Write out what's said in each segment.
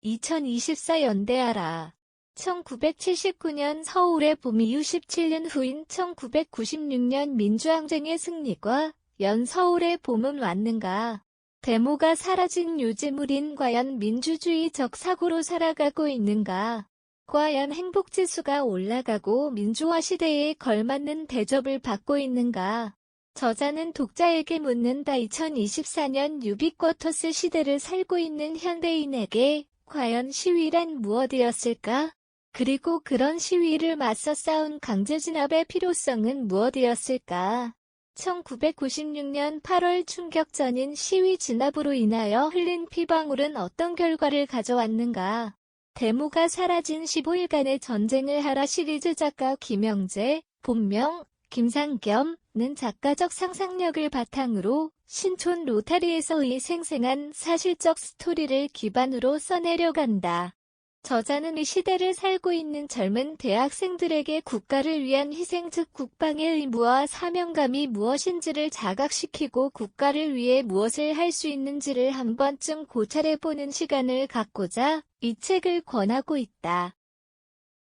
2024 연대하라. 1979년 서울의 봄 이후 17년 후인 1996년 민주항쟁의 승리과 연 서울의 봄은 왔는가? 데모가 사라진 요즘 우린 과연 민주주의적 사고로 살아가고 있는가? 과연 행복지수가 올라가고 민주화 시대에 걸맞는 대접을 받고 있는가? 저자는 독자에게 묻는다 2024년 유비쿼터스 시대를 살고 있는 현대인에게 과연 시위란 무엇이었을까? 그리고 그런 시위를 맞서 싸운 강제 진압의 필요성은 무엇이었을까? 1996년 8월 충격전인 시위 진압으로 인하여 흘린 피방울은 어떤 결과를 가져왔는가? 데모가 사라진 15일간의 전쟁을 하라 시리즈 작가 김영재, 본명, 김상겸은 작가적 상상력을 바탕으로 신촌 로타리에서의 생생한 사실적 스토리를 기반으로 써내려간다. 저자는 이 시대를 살고 있는 젊은 대학생들에게 국가를 위한 희생 즉 국방의 의무와 사명감이 무엇인지를 자각시키고 국가를 위해 무엇을 할 수 있는지를 한 번쯤 고찰해보는 시간을 갖고자 이 책을 권하고 있다.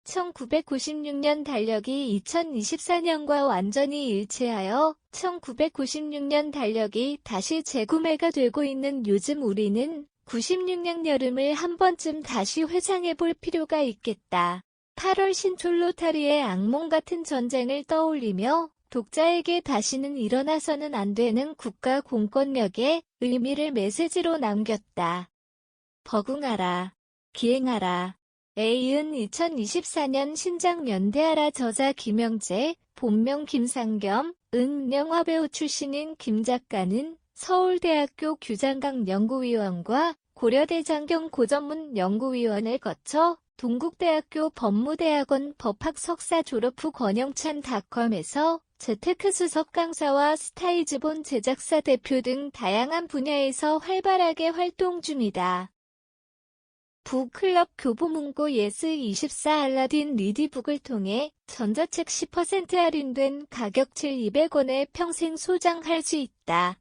1996년 달력이 2024년과 완전히 일치하여 1996년 달력이 다시 재구매가 되고 있는 요즘 우리는 96년 여름을 한 번쯤 다시 회상해 볼 필요가 있겠다. 8월 신촌 로타리의 악몽 같은 전쟁을 떠올리며 독자에게 다시는 일어나서는 안 되는 국가 공권력의 의미를 메시지로 남겼다. 버궁하라. 기행하라. A은 2024년 신작 연대하라 저자 김영재, 본명 김상겸, 은 영화배우 출신인 김 작가는 서울대학교 규장강 연구위원과 고려대 장경 고전문 연구위원을 거쳐 동국대학교 법무대학원 법학 석사 졸업 후 권영찬 닷컴에서 재테크 수석 강사와 스타이즈본 제작사 대표 등 다양한 분야에서 활발하게 활동 중이다. 북클럽 교보문고 예스24 알라딘 리디북을 통해 전자책 10% 할인된 가격 7,200원에 평생 소장할 수 있다.